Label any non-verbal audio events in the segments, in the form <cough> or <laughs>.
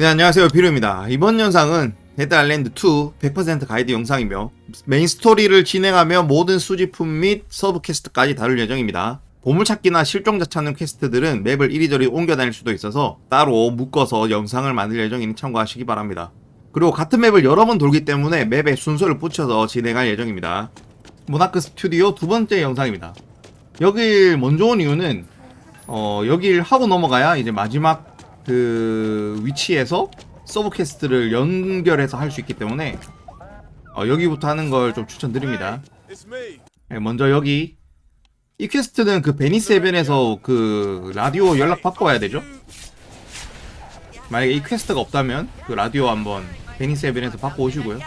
네 안녕하세요. 비루입니다. 이번 영상은 데드 아일랜드 2 100% 가이드 영상이며 메인 스토리를 진행하며 모든 수집품 및 서브 퀘스트까지 다룰 예정입니다. 보물찾기나 실종자 찾는 퀘스트들은 맵을 이리저리 옮겨 다닐 수도 있어서 따로 묶어서 영상을 만들 예정이니 참고하시기 바랍니다. 그리고 같은 맵을 여러 번 돌기 때문에 맵에 순서를 붙여서 진행할 예정입니다. 모나크 스튜디오 두 번째 영상입니다. 여길 먼저 온 이유는 어 여길 하고 넘어가야 이제 마지막 그 위치에서 서브 퀘스트를 연결해서 할 수 있기 때문에 어, 여기부터 하는 걸 좀 추천드립니다. 네, 먼저 여기 이 퀘스트는 그 베니스 해변에서 그 라디오 연락 와야 되죠. 만약에 이 퀘스트가 없다면 그 라디오 한번 베니스 해변에서 받고 오시고요.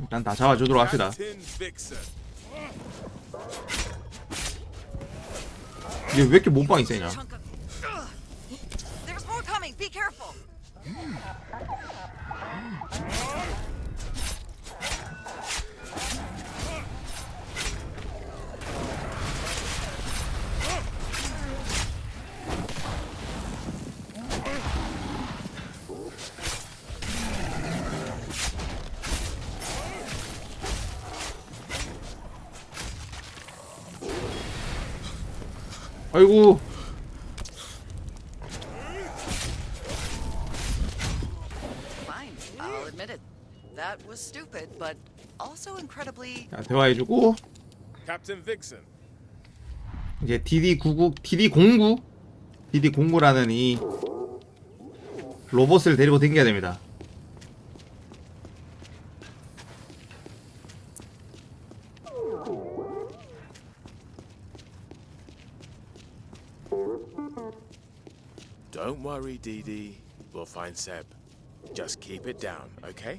일단 다 잡아주도록 합시다. 이게 왜 이렇게 몸빵이 세냐? 아이고. 자 대화해주고. 이제 DD99, DD09, DD09라는 이 로봇을 데리고 다녀야 됩니다. Worry, Dee Dee. We'll find Seb. Just keep it down, okay?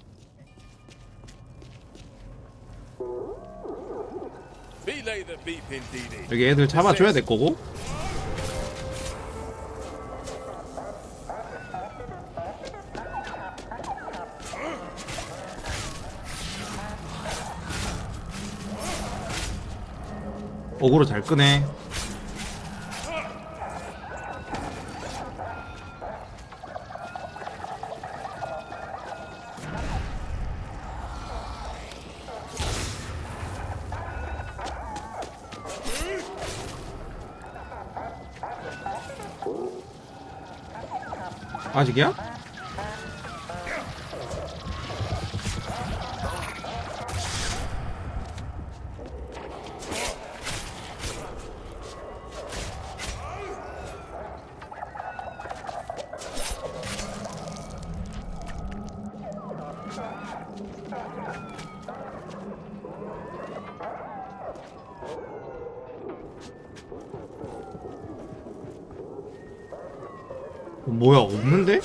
Belay the beeping, Dee Dee. 여기 애들 잡아줘야 될 거고. 어그로 잘 끄네. 아직이야? 뭐야 없는데?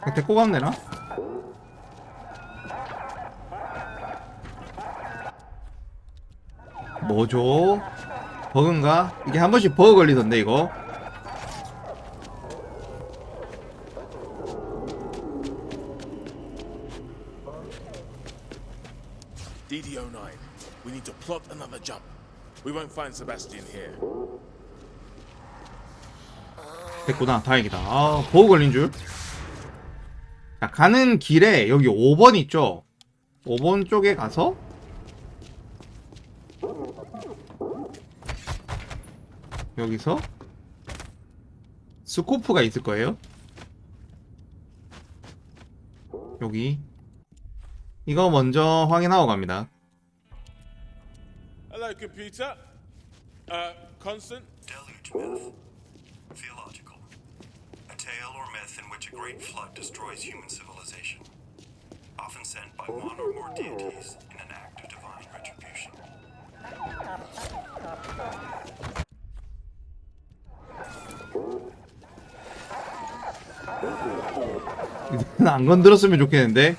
그냥 데리고 가면 되나? 뭐죠? 버그인가? 이게 한 번씩 버그 걸리던데 이거 DD09. We need to plot another jump. We won't find Sebastian here. 됐구나. 다행이다. 아 버그 걸린 줄. 자, 가는 길에 여기 5번 있죠? 5번 쪽에 가서 여기서 스코프가 있을 거예요. 여기. 이거 먼저 확인하고 갑니다. Hello, computer. Uh, Constant. great flood destroys human civilization. Often sent by one or more deities in an act of divine retribution. 이거는 <laughs> 안 건드렸으면 좋겠는데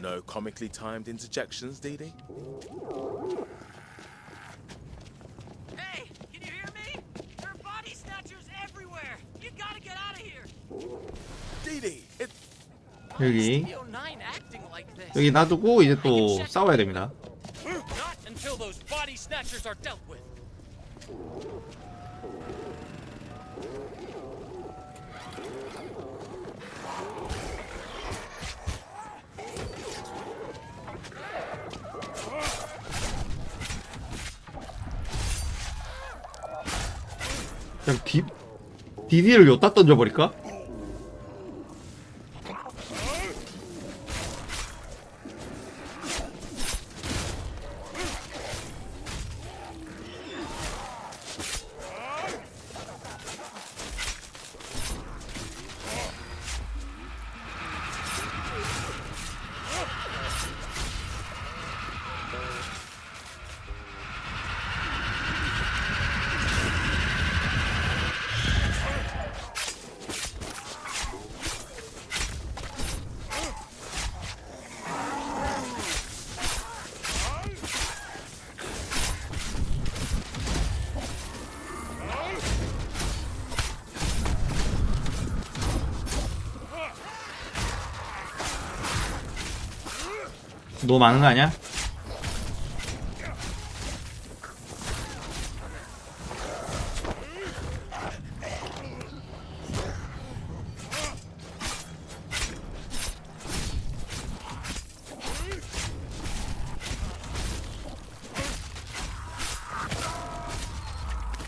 No comically timed interjections, Dee Dee. 여기 Studio 9 acting like this. 여기 놔두고 이제 또 싸워야 됩니다. 그냥 디, 디디를 여기다 던져버릴까? 너무 많은 거 아니야?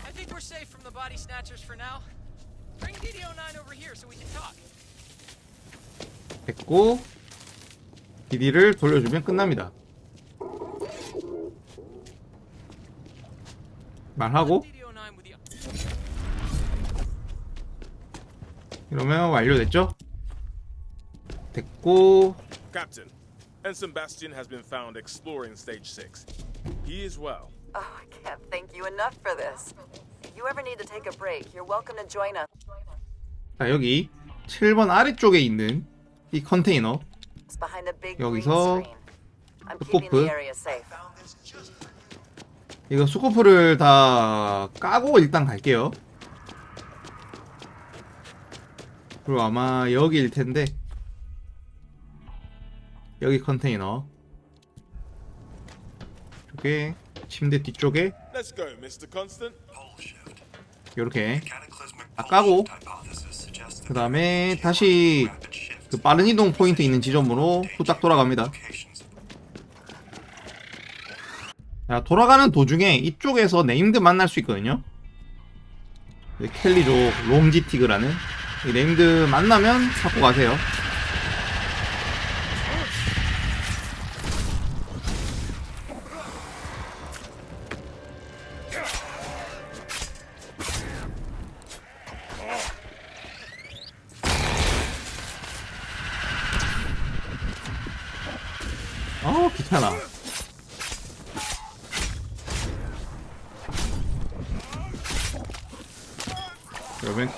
I think we're safe from the body snatchers for now. Bring DD09 over here so we can talk. 됐고 디디를 돌려주면 끝납니다. 말하고 DD09 with the 이러면 완료됐죠? 됐고 Captain, Ensign Bastion has been found exploring Stage 6. He is well. Oh, I can't thank you enough for this. If you ever need to take a break, you're welcome to join us 자 여기 7번 아래쪽에 있는 이 컨테이너 여기서 그 safe. 이거 스코프를 다 까고 일단 갈게요. 그리고 아마 여기일 텐데 여기 컨테이너 쪽에 침대 뒤쪽에. 이렇게 아, 까고 그 다음에 다시 그 빠른 이동 포인트 있는 지점으로 후딱 돌아갑니다. 자, 돌아가는 도중에 이쪽에서 네임드 만날 수 있거든요. 이 켈리족 롱지티그라는 이 네임드 만나면 잡고 가세요.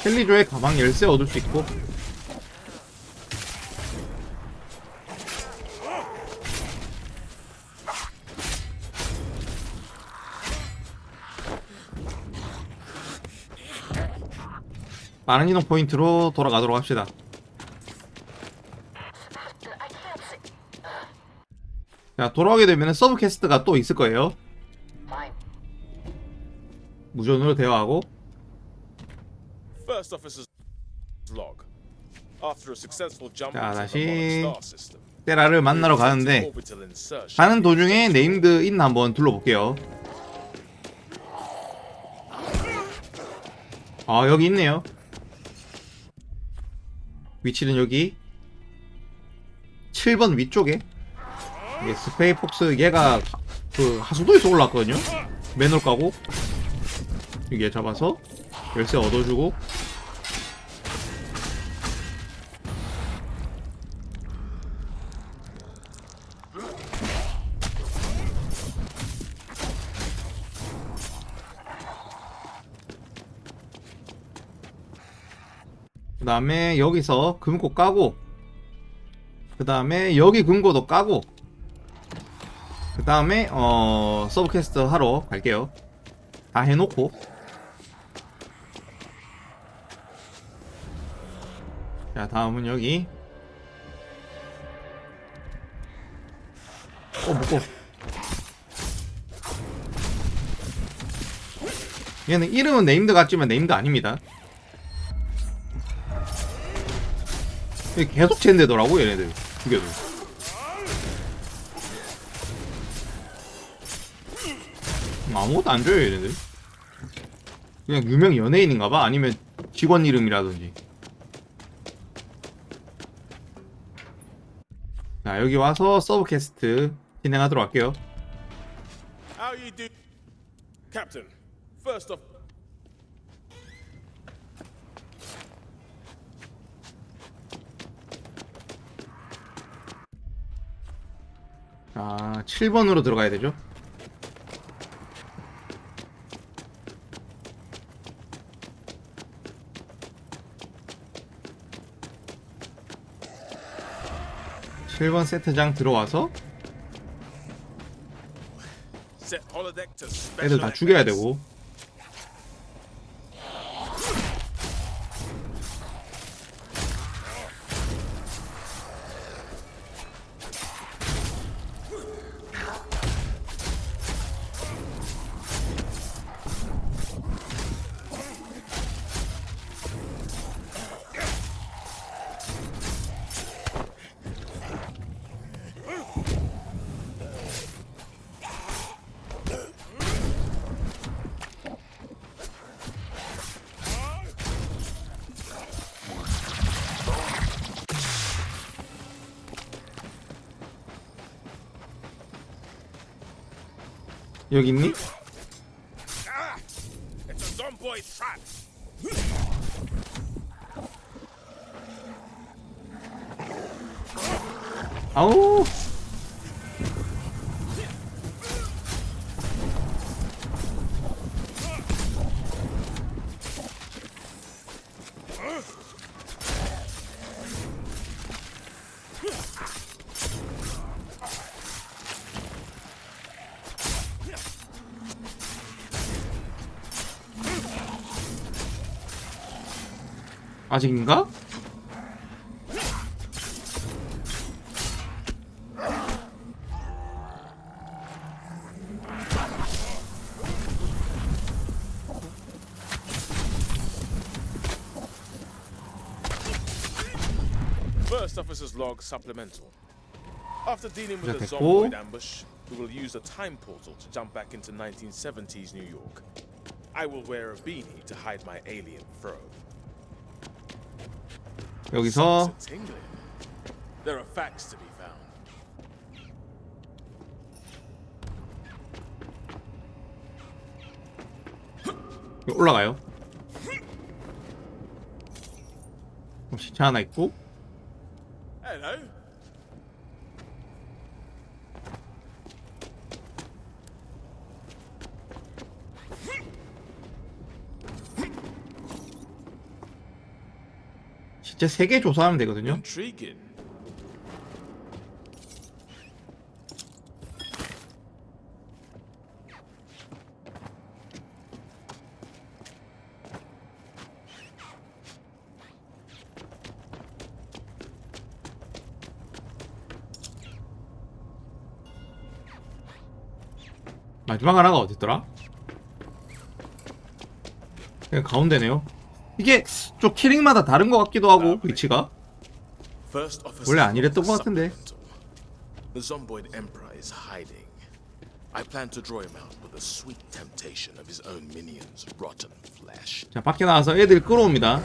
켈리조의 가방 열쇠 얻을 수 있고 빠른 이동 포인트로 돌아가도록 합시다. 자 돌아오게 되면 서브 캐스트가 또 있을 거예요. 무전으로 대화하고 First officer's log. After a successful jump 자, 다시 테라를 만나러 가는데. 가는 도중에 네임드 있나 한번 둘러볼게요. 아 여기 있네요. 위치는 여기 7번 위쪽에 이게 스페이 폭스 얘가 그 하수도에서 올라왔거든요. 맨홀 까고 여기에 잡아서 열쇠 얻어주고 다음에 여기서 금고 까고 그 다음에 여기 금고도 까고 그 다음에 어 서브캐스트 하러 갈게요. 다 해놓고. 자 다음은 여기. 어 묶고 얘는 이름은 네임드 같지만 네임드 아닙니다. 계속 젠되더라고 얘네들 죽여도. 아무것도 안 줘요 얘네들. 그냥 유명 연예인인가봐 아니면 직원 이름이라든지. 자 여기 와서 서브 캐스트 진행하도록 할게요. How you do, Captain? First off, 아 7번으로 들어가야 되죠? (7번) 세트장 들어와서. 애들 다 죽여야. 되고 여기 있니? Ah. 아우 아직인가? First officer's log supplemental. After dealing with the 됐고. zomboid ambush, we will use a time portal to jump back into 1970s New York. I will wear a beanie to hide my alien fro. 여기서 It's a tingling. There are facts to be found. 올라가요. 어, 시체 하나 있고 Hello. 시체 3개 조사하면 되거든요. 마지막 하나가 어딨더라? 그냥 가운데네요. 이게 좀 키링마다 다른 것 같기도 하고 위치가 원래 안 이랬던 것 같은데. The Zomboid Emperor is hiding. I plan to draw him out with the sweet temptation of his own minions' rotten flesh. 자 밖에 나와서 애들 끌어옵니다.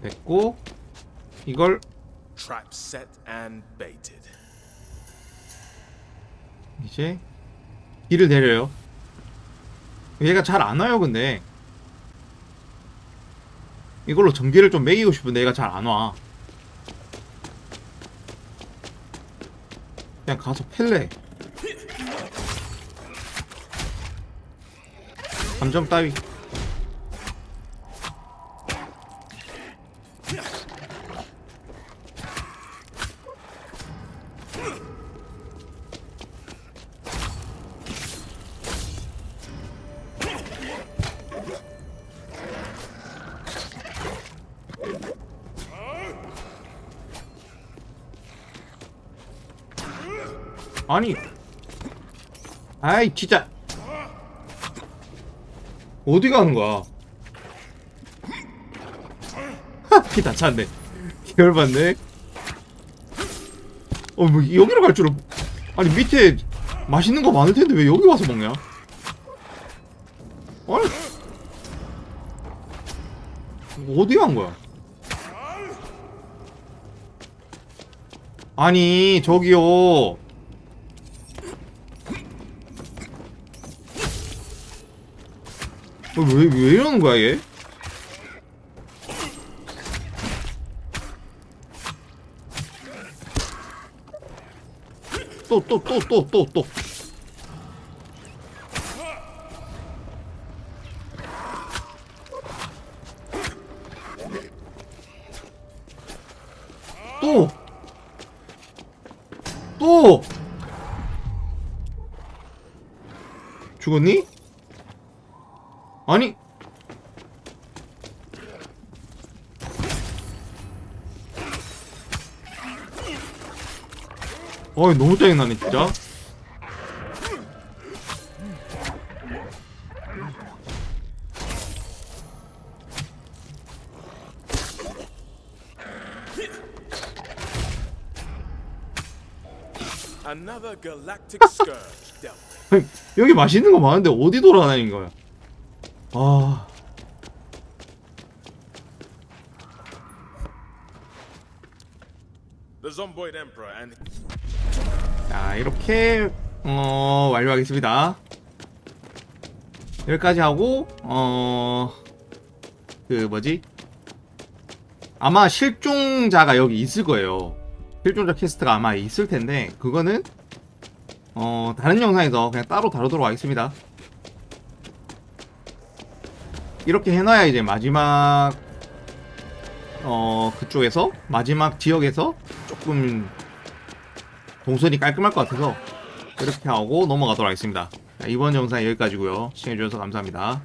됐고 이걸 Trap set and baited. 이제 길을 내려요. 얘가 잘 안 와요, 근데. 이걸로 전기를 좀 매기고 싶은데 얘가 잘 안 와. 그냥 가서 펠래. 감점 따위. 아니. 아이 진짜. 어디 가는 거야? 피다 찼네. 열받네. 어 뭐 여기로 갈 줄은 아니 밑에 맛있는 거 많을 텐데 왜 여기 와서 먹냐? 아니. 어디 간 거야? 아니 저기요 왜, 왜 이러는 거야, 얘? 또, 또, 또, 또, 또, 또. 또! 또! 죽었니? 아니. 어이 너무 짜증나네 진짜. 아니, <laughs> 여기 맛있는 거 많은데 어디 돌아다니는 거야 아 자 이렇게 어 완료하겠습니다. 여기까지 하고 어 그 뭐지? 아마 실종자가 여기 있을 거예요. 실종자 퀘스트가 아마 있을 텐데 그거는 어 다른 영상에서 그냥 따로 다루도록 하겠습니다 이렇게 해놔야 이제 마지막 어 그쪽에서 마지막 지역에서 조금 동선이 깔끔할 것 같아서 이렇게 하고 넘어가도록 하겠습니다. 자, 이번 영상 여기까지고요. 시청해주셔서 감사합니다.